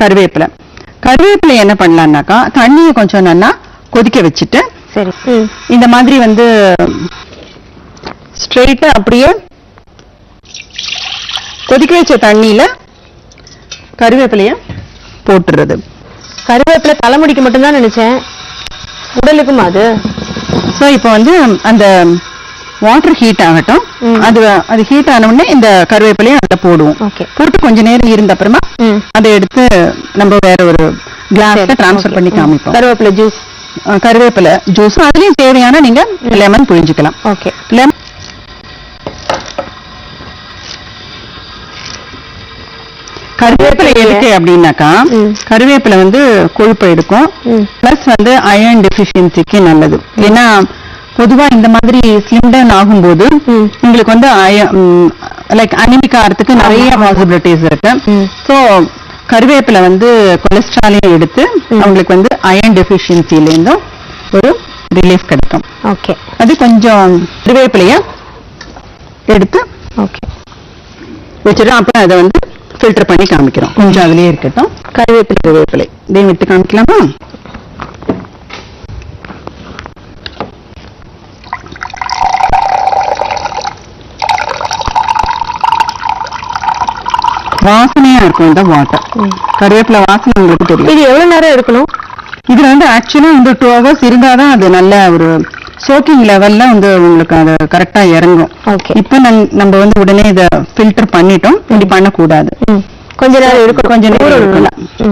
கருவேப்பிலை. கருவேப்பிலை என்ன பண்ணலாம்னாக்கா தண்ணியை கொஞ்சம் நல்லா கொதிக்க வச்சுட்டு சரி. இந்த மாதிரி வந்து ஸ்ட்ரெயிட்டா அப்படியே கொதிக்க வச்ச தண்ணியில கருவேப்பிலைய போட்டுறது. கருவேப்பிலை தலைமுடிக்கு மட்டும்தான் நினைச்சேன். உடலுக்குமா அது? ஸோ இப்போ வந்து அந்த வாட்டர் ஹீட் ஆகட்டும். அது அது ஹீட் ஆன உடனே இந்த கருவேப்பிலையை அதில் போடுவோம். ஓகே போட்டு கொஞ்ச நேரம் இருந்த அப்புறமா அதை எடுத்து நம்ம வேற ஒரு கிளாஸ்ல டிரான்ஸ்ஃபர். பண்ணி. காமிப்போம். கருவேப்பிலை ஜூஸ் கருவேப்பிலை ஜூஸ் அதுலயும் தேவையான நீங்க லெமன் புழிஞ்சுக்கலாம். ஓகே லெமன் கருவேப்பிலை எதுக்கு அப்படின்னாக்கா. கருவேப்பிலை வந்து கொழுப்பை எடுக்கும். பிளஸ் வந்து அயர்ன் டெஃபிஷியன்சிக்கு நல்லது. ஏன்னா பொதுவா இந்த மாதிரி ஸ்லிம் டவுன் ஆகும்போது. உங்களுக்கு வந்து லைக் அனிமிக் ஆகிறதுக்கு நிறைய பாசிபிலிட்டிஸ் இருக்கு. ஸோ கருவேப்பிலை வந்து கொலஸ்ட்ராலையும் எடுத்து அவங்களுக்கு வந்து அயர்ன் டெஃபிஷியன்சில இருந்தும் ஒரு ரிலீஃப் கிடைக்கும். ஓகே அது கொஞ்சம் கருவேப்பிலைய எடுத்து ஓகே வச்சுட்டு அப்புறம் அதை வந்து ஃபில்டர் பண்ணி காமிக்கிறோம். கொஞ்சம் அதுலயே இருக்கட்டும். கருவேப்பிலை கருவேப்பிலை. இதையும் விட்டு காமிக்கலாமா? வாசனையா இருக்கும் இந்த வாட்டர் கருவேப்பிலை வாசனை உங்களுக்கு தெரியும். இது எவ்வளவு நேரம் இருக்கணும் இதுல வந்து ஆக்சுவலா வந்து டூ ஹவர்ஸ் இருந்தாதான் அது நல்ல ஒரு சோக்கிங் லெவல்ல வந்து உங்களுக்கு அது கரெக்டா இறங்கும். ஓகே இப்ப நம்- நம்ம வந்து உடனே இதை ஃபில்டர் பண்ணிட்டோம். இப்படி பண்ணக்கூடாது. கொஞ்ச நேரம் இருக்கணும் கொஞ்ச நேரம் ஊறணும் இருக்கணும். நல்லா. ம்.